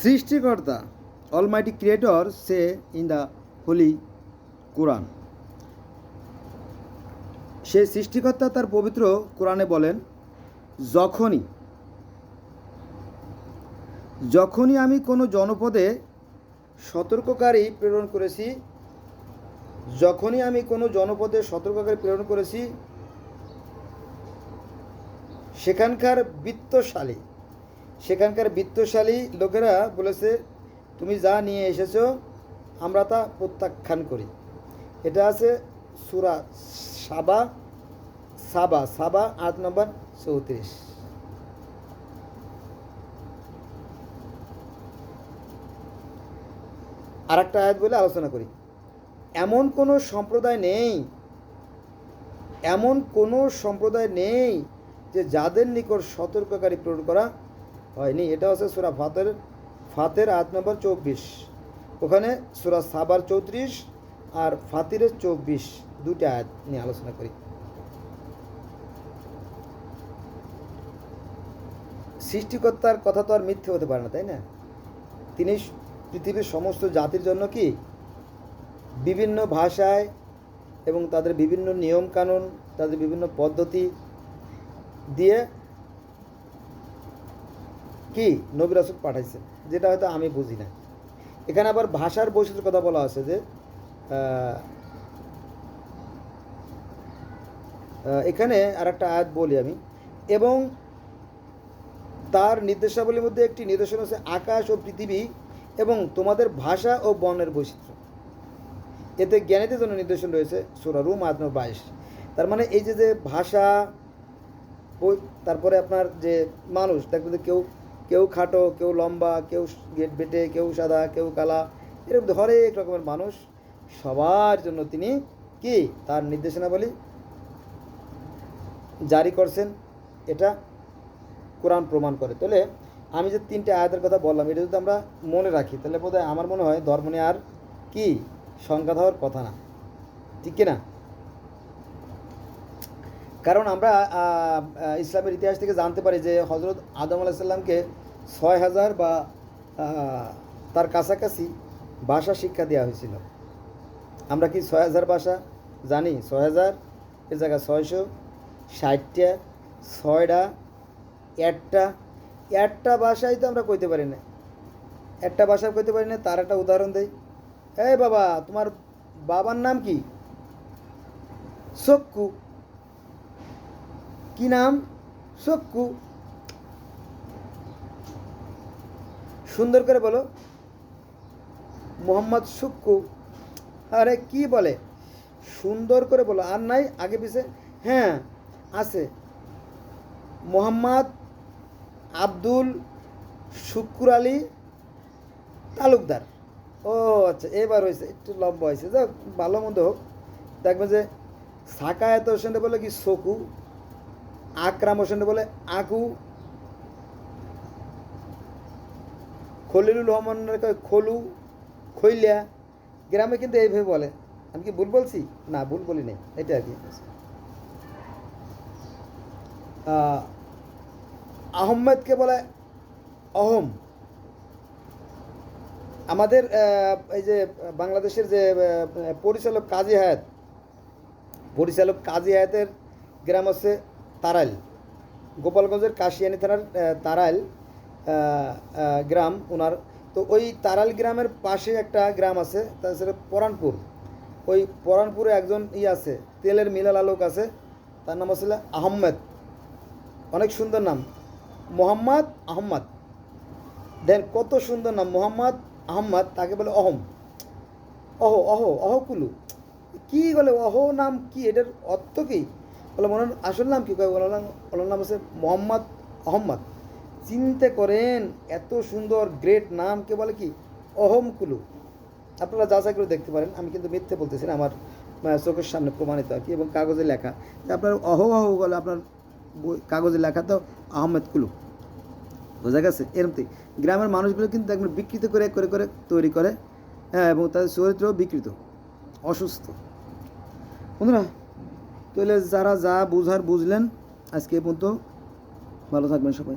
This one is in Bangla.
সৃষ্টিকর্তা অলমাইটি ক্রিয়েটর সে ইন দ্য হোলি কোরআন সেই সৃষ্টিকর্তা তার পবিত্র কোরআনে বলেন, যখনই যখনই আমি কোনো জনপদে সতর্ককারী প্রেরণ করেছি, যখনই আমি কোনো জনপদে সতর্ককারী প্রেরণ করেছি, সেখানকার বিত্তশালী সেখানকার বিত্তশালী লোকেরা বলেছে, তুমি যা নিয়ে এসেছ, আমরা তা প্রত্যাখ্যান করি। এটা আছে সুরা সাবা সাবা সাবা, আট নম্বর, চৌত্রিশ। আর একটা আয়াত বলে আলোচনা করি। এমন কোনো সম্প্রদায় নেই, এমন কোনো সম্প্রদায় নেই যে যাদের নিকট সতর্ককারী প্রেরণ করা হয়নি। এটা হচ্ছে সুরা ফাতের ফাতের আট নম্বর চব্বিশ। ওখানে সুরা সাবার চৌত্রিশ আর ফাতিরের চব্বিশ দুটি আয়াত নিয়ে আলোচনা করি। সৃষ্টিকর্তার কথা তো আর মিথ্যে হতে পারে না, তাই না? তিনি পৃথিবীর সমস্ত জাতির জন্য কি? বিভিন্ন ভাষায় এবং তাদের বিভিন্ন নিয়ম কানুন তাদের বিভিন্ন পদ্ধতি দিয়ে কি নবী রাসুল পাঠাইছে, যেটা হয়তো আমি বুঝি না এখানে আবার ভাষার বৈশিষ্ট্যের কথা বলা আছে যে এখানে আর একটা আয়াত বলি আমি। এবং তার নির্দেশাবলীর মধ্যে একটি নিদর্শন হচ্ছে আকাশ ও পৃথিবী এবং তোমাদের ভাষা ও বর্ণের বৈচিত্র্য এতে জ্ঞানীদের জন্য নির্দেশন রয়েছে সোরা রুম আত্ম বাইশ। তার মানে এই যে যে ভাষা, তারপরে আপনার যে মানুষ, দেখবেন কেউ কেউ খাটো, কেউ লম্বা, কেউ গেট বেটে, কেউ সাদা, কেউ কালা, এরকম হরেক রকমের মানুষ। সবার জন্য তিনি কি? তার নির্দেশনাবলী জারি করছেন, এটা কোরআন প্রমাণ করে। তাহলে আমি যে তিনটে আয়াতের কথা বললাম, এটা যদি আমরা মনে রাখি, তাহলে বোধহয় আমার মনে হয় ধর্ম নিয়ে আর কি সংঘাত হওয়ার কথা না। ঠিক কি না? কারণ আমরা ইসলামের ইতিহাস থেকে জানতে পারি যে হজরত আদম আলাহিসাল্লামকে ছয় হাজার বা তার কাছাকাছি ভাষা শিক্ষা দেওয়া হয়েছিল। আমরা কি ছয় হাজার ভাষা জানি? ছয় হাজার, এর জায়গায় ছয়শো, ষাটটা, ছয়টা, একটা। একটা ভাষাই তো আমরা কইতে পারি না। একটা ভাষা কইতে পারি না, তার একটা উদাহরণ দেই। এই বাবা, তোমার বাবার নাম কি? সক্কু। কি নাম? সক্কু। সুন্দর করে বলো। মোহাম্মদ সুক্কু আরে কি বলে? সুন্দর করে বলো। আর নাই, আগে পিছে। হ্যাঁ আছে। মোহাম্মদ আব্দুল শুক্কুর আলী তালুকদার। ও আচ্ছা এবার হয়েছে, একটু লম্বা হয়েছে। যাক, ভালো মন্দ হোক। দেখবে যে, সাকায়াত হোসেনটা বলে কি সকু আকরাম হোসেনটা বলে, আকু। খলিলুল রহমানের খলু খৈলিয়া গ্রামে কিন্তু এইভাবে বলে। আমি কি ভুল বলছি? না ভুল বলি নাই। এটা আর কি। আহ, আহম্মেদকে বলে অহম। আমাদের এই যে বাংলাদেশের যে পরিচালক কাজী হায়াত পরিচালক কাজী হায়াতের গ্রাম হচ্ছে তারাইল। গোপালগঞ্জের কাশিয়ানি থানার তারাইল। গ্রাম ওনার। তো ওই তারাল গ্রামের পাশে একটা গ্রাম আছে তাছাড়া পরানপুর। ওই পরানপুরে একজন ই আছে, তেলের মিলালা আলোক আছে, তার নাম হচ্ছে আহম্মেদ অনেক সুন্দর নাম। মোহাম্মদ আহম্মদ। দেন কত সুন্দর নাম, মোহাম্মদ আহম্মদ, তাকে বলে অহম। অহ অহ কুলু কি বলে অহ নাম কি, এটার অর্থ কী? বলে মনে আসল নাম কী? কয় ওনার নাম হচ্ছে মোহাম্মদ আহম্মদ। চিন্তা করেন এত সুন্দর গ্রেট নাম, কে বলে কি? অহমকুলু আপনারা যাচাই করে দেখতে পারেন। আমি কিন্তু মিথ্যে বলতেছি না, আমার চোখের সামনে প্রমাণিত আর কি, এবং কাগজে লেখা। আপনার অহ অহ বলে আপনার কাগজে লেখা তো আহমেদ কুলু। বোঝা গেছে? এরকম থেকে গ্রামের মানুষগুলো কিন্তু দেখবেন বিকৃত করে করে করে তৈরি করে হ্যাঁ এবং তাদের চরিত্রও বিকৃত, অসুস্থ। বন্ধুরা, তাহলে যারা যা বুঝার বুঝলেন, আজকে এ পর্যন্ত ভালো থাকবেন সবাই।